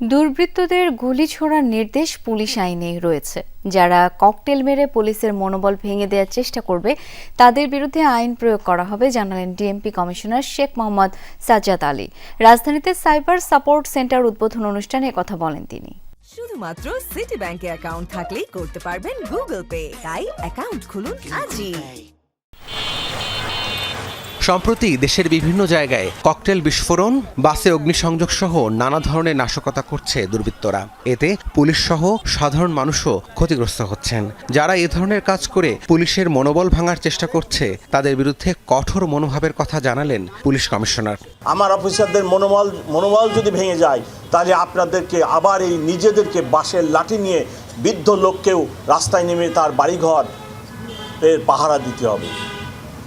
দুর্বৃত্তদের গুলি ছোড়ার নির্দেশ পুলিশ আইনে রয়েছে। যারা ককটেল মেরে পুলিশের মনোবল ভেঙে দেওয়ার চেষ্টা করবে, তাদের বিরুদ্ধে আইন প্রয়োগ করা হবে, জানালেন ডিএমপি কমিশনার শেখ মোহাম্মদ সাজ্জাদ আলী। রাজধানীতে সাইবার সাপোর্ট সেন্টার উদ্বোধন অনুষ্ঠানে কথা বলেন তিনি। শুধুমাত্র সিটি ব্যাংকে অ্যাকাউন্ট থাকলেই করতে পারবেন গুগল পে। তাই অ্যাকাউন্ট খুলুন আজই। সম্প্রতি দেশের বিভিন্ন জায়গায় ককটেল বিস্ফোরণ, বাসে অগ্নিসংযোগ সহ নানা ধরনের নাশকতা করছে দুর্বৃত্তরা। এতে পুলিশ সহ সাধারণ মানুষও ক্ষতিগ্রস্ত হচ্ছেন। যারা এ ধরনের কাজ করে পুলিশের মনোবল ভাঙার চেষ্টা করছে, তাদের বিরুদ্ধে কঠোর মনোভাবের কথা জানালেন পুলিশ কমিশনার। আমার অফিসারদের মনোবল মনোবল যদি ভেঙে যায়, তাহলে আপনাদেরকে আবার এই নিজেদেরকে বাঁশের লাঠি নিয়ে বৃদ্ধ লোককেও রাস্তায় নেমে তার বাড়িঘর এর পাহারা দিতে হবে।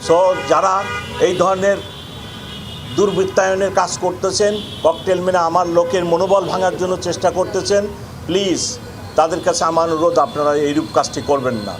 সো যারা এই ধরনের দুর্বৃত্তায়নের কাজ করতেছেন ককটেল মেনে আমার লোকের মনোবল ভাঙার জন্য চেষ্টা করতেছেন প্লিজ তাদের কাছে আমার অনুরোধ আপনারা এইরূপ কাজটি করবেন না।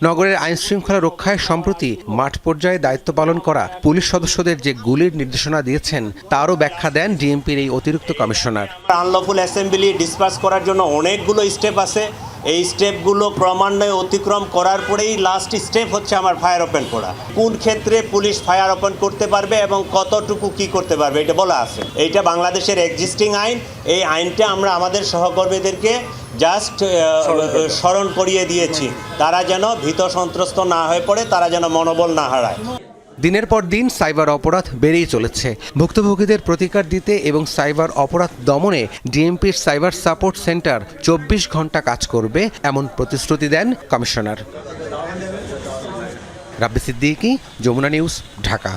নগরের আইন শৃঙ্খলা রক্ষায় সম্প্রতি মাঠ পর্যায়ে দায়িত্ব পালন করা পুলিশ সদস্যদের যে গুলির নির্দেশনা দিয়েছেন তারও ব্যাখ্যা দেন ডিএমপির এই অতিরিক্ত কমিশনার। আনলফুল অ্যাসেম্বলি ডিসপার্স করার জন্য অনেকগুলো স্টেপ আছে। এই স্টেপগুলো ক্রমান্বয়ে অতিক্রম করার পরেই লাস্ট স্টেপ হচ্ছে আমার ফায়ার ওপেন করা। কোন ক্ষেত্রে পুলিশ ফায়ার ওপেন করতে পারবে এবং কতটুকু কি করতে পারবে এটা বলা আছে। এইটা বাংলাদেশের এক্সিস্টিং আইন। এই আইনটা আমরা আমাদের সহকর্মীদেরকে জাস্ট স্মরণ করিয়ে দিয়েছি। তারা যেন ভীত সন্ত্রস্ত না হয়ে পড়ে তারা যেন মনোবল না হারায়। দিনের পর দিন সাইবার অপরাধ বেড়েই চলেছে। ভুক্তভোগীদের প্রতিকার দিতে এবং সাইবার অপরাধ দমনে ডিএমপির সাইবার সাপোর্ট সেন্টার চব্বিশ ঘণ্টা কাজ করবে, এমন প্রতিশ্রুতি দেন কমিশনার। রাব্বি সিদ্দিকি, যমুনা নিউজ, ঢাকা।